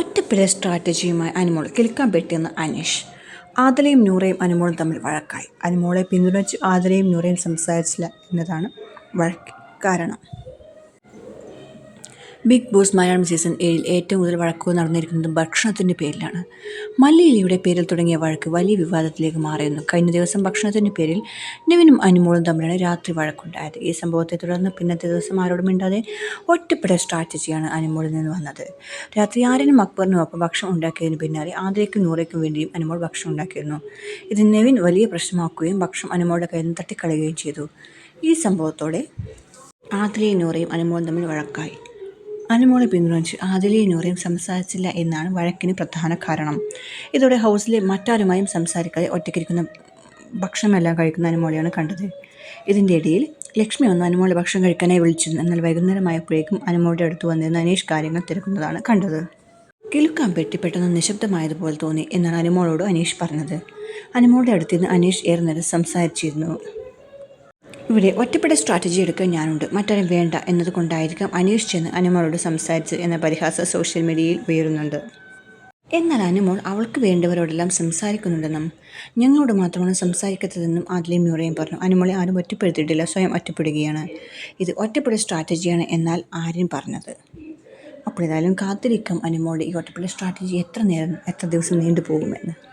ഒറ്റപ്പിഴ സ്ട്രാറ്റജിയുമായി അനുമോൾ കിൽക്കാൻ പെട്ടിയെന്ന് അനീഷ്. ആദലയും നൂറയും അനുമോളും തമ്മിൽ വഴക്കായി. അനുമോളെ പിന്തുണച്ച് ആദലയും നൂറയും സംസാരിച്ചില്ല എന്നതാണ് വഴക്ക് കാരണം. ബിഗ് ബോസ് മലയാളം സീസൺ ഏഴിൽ ഏറ്റവും കൂടുതൽ വഴക്കുകൾ നടന്നിരിക്കുന്നത് ഭക്ഷണത്തിന്റെ പേരിലാണ്. മല്ലയിലയുടെ പേരിൽ തുടങ്ങിയ വഴക്ക് വലിയ വിവാദത്തിലേക്ക് മാറിയിരുന്നു കഴിഞ്ഞ ദിവസം ഭക്ഷണത്തിന്റെ പേരിൽ നിവിനും അനുമോളും തമ്മിലാണ് രാത്രി വഴക്കുണ്ടായത്. ഈ സംഭവത്തെ തുടർന്ന് പിന്നത്തെ ദിവസം ആരോടും മിണ്ടാതെ ഒറ്റപ്പെട്ട സ്ട്രാറ്റജിയാണ് അനുമോളിൽ നിന്ന് വന്നത്. രാത്രി ആരിനും അക്ബറിനും ഒപ്പം ഭക്ഷണം ഉണ്ടാക്കിയതിന് പിന്നാലെ ആദ്രയ്ക്കും നൂറേക്കും വേണ്ടിയും അനുമോൾ ഭക്ഷണം ഉണ്ടാക്കിയിരുന്നു. ഇത് നിവിൻ വലിയ പ്രശ്നമാക്കുകയും ഭക്ഷണം അനുമോളുടെ കയ്യിൽ നിന്ന് തട്ടിക്കളയുകയും ചെയ്തു. ഈ സംഭവത്തോടെ ആദ്രയും നൂറയും അനുമോളും തമ്മിൽ വഴക്കായി. അനുമോളെ പിന്തുണച്ച് ആദിലയും നൂറയും സംസാരിച്ചില്ല എന്നാണ് വഴക്കിന് പ്രധാന കാരണം. ഇതോടെ ഹൗസിലെ മറ്റാരുമായും സംസാരിക്കാതെ ഒറ്റയ്ക്കിരിക്കുന്ന ഭക്ഷണമെല്ലാം കഴിക്കുന്ന അനുമോളെയാണ് കണ്ടത്. ഇതിന്റെ ഇടയിൽ ലക്ഷ്മി ഒന്ന് അനുമോളെ ഭക്ഷണം കഴിക്കാനായി വിളിച്ചിരുന്നു. എന്നാൽ വൈകുന്നേരമായപ്പോഴേക്കും അനുമോളുടെ അടുത്ത് വന്നിരുന്ന അനീഷ് കാര്യങ്ങൾ തിരക്കുന്നതാണ് കണ്ടത്. കിലുക്കാൻ പെട്ടി പെട്ടെന്ന് നിശബ്ദമായതുപോലെ തോന്നി എന്നാണ് അനുമോളോട് അനീഷ് പറഞ്ഞത്. അനുമോളുടെ നിന്ന് അനീഷ് ഏറെ നേരം സംസാരിച്ചിരുന്നു. ഇവിടെ ഒറ്റപ്പെട്ട സ്ട്രാറ്റജി എടുക്കാൻ ഞാനുണ്ട്. മറ്റാരും വേണ്ട എന്നതുകൊണ്ടായിരിക്കാം അനീഷ് ചെന്ന് അനുമോളോട് സംസാരിച്ചത് എന്ന പരിഹാസ സോഷ്യൽ മീഡിയയിൽ ഉയരുന്നുണ്ട്. എന്നാൽ അനുമോൾ അവൾക്ക് വേണ്ടവരോടെല്ലാം സംസാരിക്കുന്നുണ്ടെന്നും ഞങ്ങളോട് മാത്രമാണ് സംസാരിക്കാത്തതെന്നും ആദ്യം മ്യൂറയും പറഞ്ഞു. അനുമോളെ ആരും ഒറ്റപ്പെടുത്തിയിട്ടില്ല സ്വയം ഒറ്റപ്പെടുകയാണ്. ഇത് ഒറ്റപ്പെട്ട സ്ട്രാറ്റജിയാണ് എന്നാൽ ആരും പറഞ്ഞത്. അപ്പോൾ ഏതായാലും കാത്തിരിക്കാം അനുമോളുടെ ഈ ഒറ്റപ്പെട്ട സ്ട്രാറ്റജി എത്ര നേരം എത്ര ദിവസം നീണ്ടു പോകുമെന്ന്